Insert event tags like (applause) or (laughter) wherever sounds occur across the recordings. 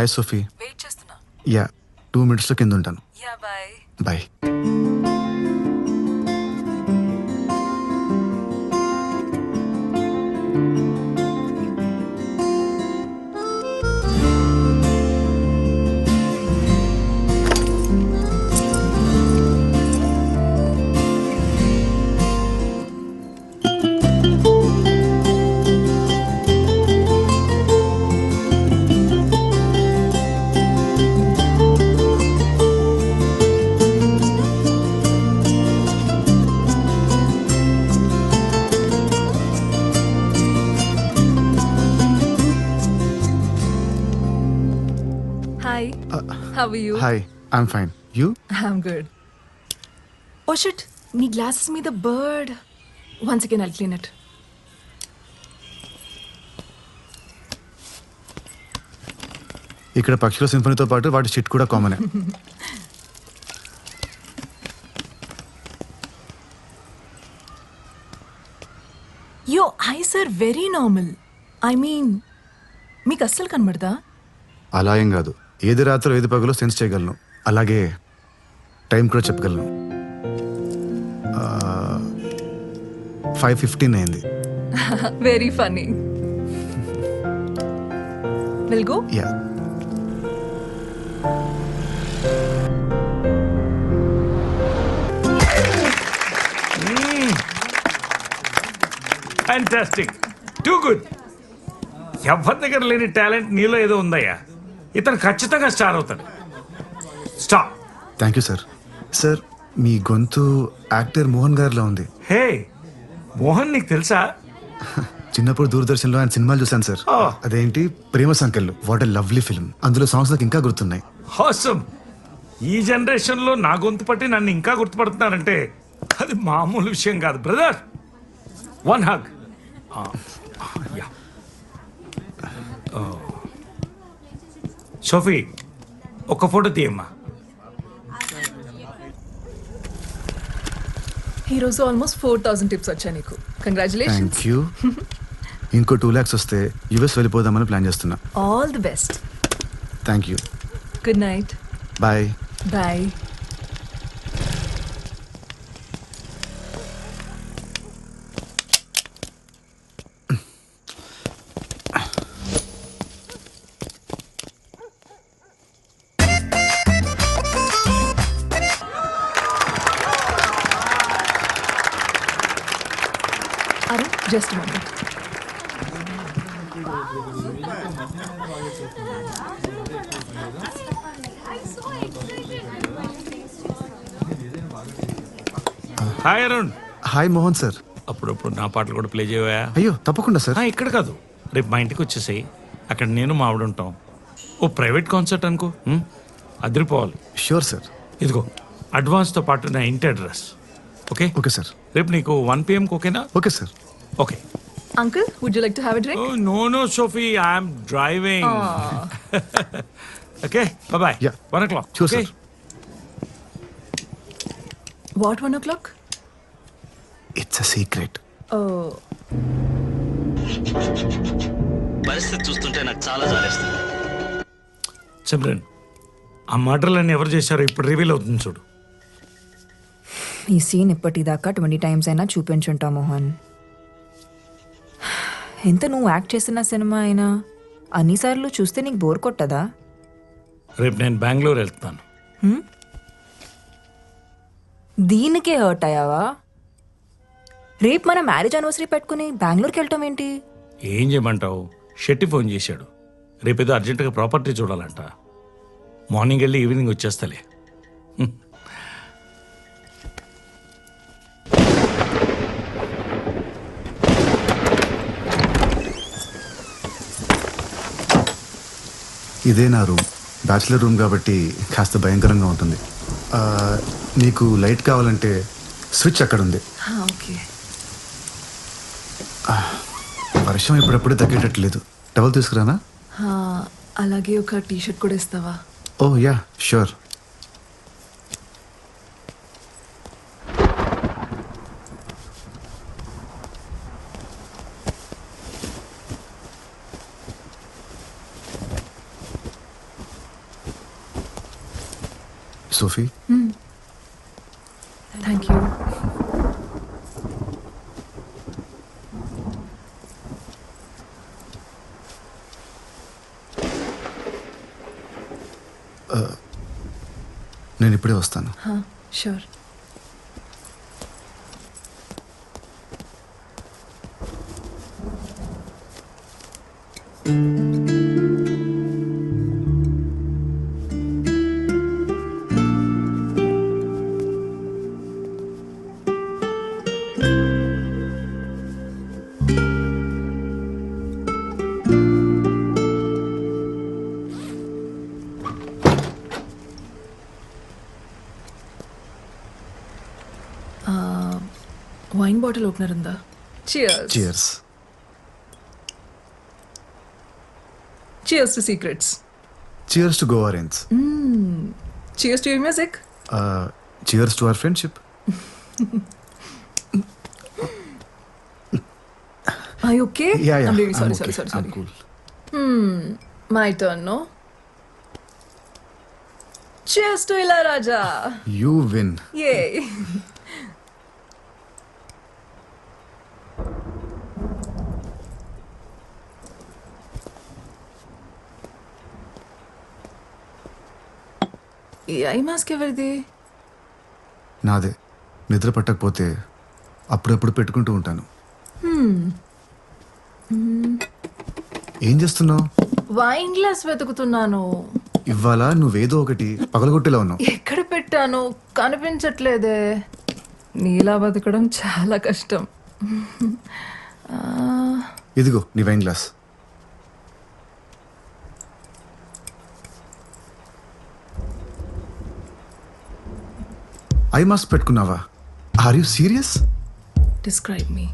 Hi Sophie wait చేస్తున్నా yeah two మినిట్స్లో కింద ఉంటాను. Yeah bye bye hi how you hi I'm fine you I'm good oh shit నీ glasses మీద bird once again I'll clean it ఇక్కడ పక్షుల సింఫనీతో పాటు వాటి షిట్ కూడా కామనే yo eyes are very normal I mean మీకు అస్సలు కనబడదా? అలా ఏం కాదు. ఏది రాత్రి ఏది పగలో సెన్స్ చేయగలను. అలాగే టైం కూడా చెప్పగలను. ఫైవ్ ఫిఫ్టీన్ అయింది. Very funny will go yeah fantastic too good ఎవరి దగ్గర లేని టాలెంట్ నీలో ఏదో ఉందయ్యా? ఇతను ఖచ్చితంగా స్టార్ అవుతాడు. Stop thank you sir sir మీ గొంతు యాక్టర్ మోహన్ గారిలో ఉంది. హే మోహన్ నీకు తెలుసా? (laughs) చిన్నప్పుడు దూరదర్శన్లో ఆయన సినిమాలు చూశాను సార్ Oh. అదేంటి? ప్రేమ సంఖ్యలు వాట్ ఎ లవ్లీ ఫిల్మ్ అందులో సాంగ్స్ నాకు ఇంకా గుర్తున్నాయి. హాసమ్ ఈ జనరేషన్లో నా గొంతు పట్టి నన్ను ఇంకా గుర్తుపడుతున్నారంటే అది మామూలు విషయం కాదు బ్రదర్ వన్ హగ్ సోఫీ ఒక ఫోటో తీయమ్మా. ఈ రోజు ఆల్మోస్ట్ ఫోర్ థౌసండ్ టిప్స్ వచ్చాయి నీకు. కంగ్రాచులేషన్స్ థ్యాంక్ యూ ఇంకో టూ ల్యాక్స్ వస్తే యుఎస్ వెళ్ళిపోదామని ప్లాన్ చేస్తున్నా. All the best thank you good night bye bye just moment. Hi Arun. Hi Mohan sir. అప్పుడప్పుడు నా పాటలు కూడా ప్లే చేయవా? అయ్యో తప్పకుండా సార్. ఇక్కడ కాదు. రేపు మా ఇంటికి వచ్చేసాయి. అక్కడ నేను మా ఆవిడ ఉంటాం. ఓ ప్రైవేట్ కాన్సర్ట్ అనుకో. ఉం? అదిరిపోవాలి. Sure sir. ఇదిగో అడ్వాన్స్తో పాటు నా ఇంటి అడ్రస్. ఓకే? Okay sir. రేపు నీకు వన్ పిఎంకి ఓకేనా okay sir. Okay uncle would you like to have a drink no no Sophie I'm driving okay bye Yeah. One o'clock Sure, sir. What one o'clock it's a secret Oh, పరిస్థితి చూస్తుంటే నాకు చాలా జాలేస్తుంది. సిమ్రన్ ఆ మర్డర్లన్నీ ఎవరు చేశారో ఇప్పుడు రివీల్ అవుతుంది చూడు. ఈ సీన్ ఇప్పటిదాకా ట్వంటీ టైమ్స్ అయినా చూపించుంటా మోహన్. ఎంత నువ్వు యాక్ట్ చేసిన సినిమా అయినా? అన్నిసార్లు చూస్తే నీకు బోర్ కొట్టదా? రేపు నేను బెంగళూరు వెళ్తాను. దీనికే హర్ట్ అయ్యావా? రేపు మన మ్యారేజ్ అనివర్సరీ పెట్టుకుని బెంగళూరుకి వెళ్ళటం ఏంటి? ఏం చేయమంటావు? షెట్టి ఫోన్ చేశాడు. రేపేదో అర్జెంటుగా ప్రాపర్టీ చూడాలంట. మార్నింగ్ వెళ్ళి ఈవినింగ్ వచ్చేస్తలే. ఇదే నా రూమ్. బ్యాచిలర్ రూమ్ కాబట్టి కాస్త భయంకరంగా ఉంటుంది. ఆ, నీకు లైట్ కావాలంటే స్విచ్ అక్కడ ఉంది ఓకే. వర్షం ఇప్పుడప్పుడే తగ్గేటట్లేదు. టవల్ తీసుకురానా? అలాగే ఒక టీ షర్ట్ కూడా ఇస్తావా? ఓ yeah sure Sophie thank you నేను ఇప్పుడే వస్తాను. Sure bottle opener in the. Cheers. Cheers. Cheers to secrets. Cheers to Govarins. Mm. Cheers to your music. Uh, cheers to our friendship. (laughs) Are you okay? Yeah, yeah. I'm really sorry, sorry, sorry, cool. Hmm. My turn, no? Cheers to Ilaraja. You win. Yay. (laughs) ఈ eye mask ఎవరిది? నాదే. నిద్ర పట్టకపోతే అప్పుడప్పుడు పెట్టుకుంటూ ఉంటాను. ఏం చేస్తున్నావు? Wine glass వెతుకుతున్నాను. ఇవాళ నువ్వేదో ఒకటి పగలగొట్టేలా ఉన్నావు. ఎక్కడ పెట్టాను? కనిపించట్లేదే. నీలా బతకడం చాలా కష్టం. ఇదిగో నీ వైన్ గ్లాస్. ఐ మాస్క్ పెట్టుకున్నావా? Are you serious describe me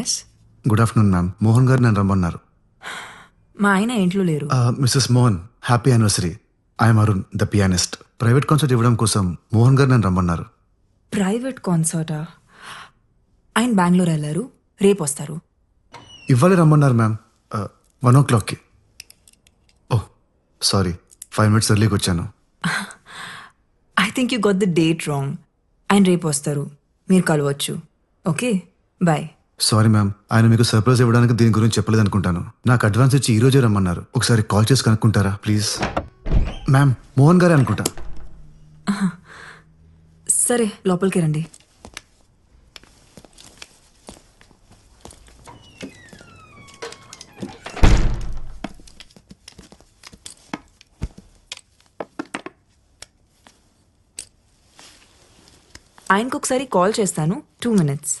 yes good afternoon ma'am Mohan గారు నన్ను రమ్మన్నారు. మా ఆయన ఇంట్లో లేరు. Mrs Mohan happy anniversary I'm Arun the pianist private concert ఇవ్వడం కోసం మోహన్ గారు నన్ను రమ్మన్నారు. ప్రైవేట్ కాన్సర్టా ఆయన బెంగళూరు వెళ్ళారు. రేపు వస్తారు. ఇవ్వాలి రమ్మన్నారు మ్యామ్ వన్ ఓ క్లాక్కి ఓ సారీ ఫైవ్ మినిట్స్ ఎర్లీకి వచ్చాను I think you got the date wrong ఆయన రేపు వస్తారు. మీరు కలవచ్చు. ఓకే బాయ్ సారీ మ్యామ్ ఆయన మీకు సర్ప్రైజ్ ఇవ్వడానికి దీని గురించి చెప్పలేదు అనుకుంటాను. నాకు అడ్వాన్స్ ఇచ్చి ఈ రోజే రమ్మన్నారు. ఒకసారి కాల్ చేసి కనుక్కుంటారా ప్లీజ్ మ్యామ్ మోహన్ గారే అనుకుంటా. సరే లోపలికి రండి. ఆయనకు ఒకసారి కాల్ చేస్తాను. టూ మినిట్స్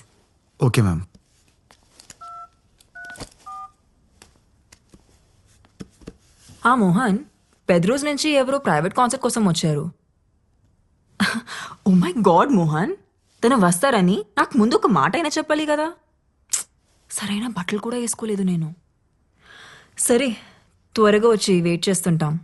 ఓకే మ్యామ్ ఆ మోహన్ పెద్ద రోజు నుంచి ఎవరో ప్రైవేట్ కాన్సర్ట్ కోసం వచ్చారు. (laughs) ఓ మై గాడ్ మోహన్ తను వస్తారని నాకు ముందు ఒక మాట అయినా చెప్పాలి కదా? (tsk) సరైన బట్టలు కూడా వేసుకోలేదు నేను. సరే త్వరగా వచ్చి వెయిట్ చేస్తుంటాం.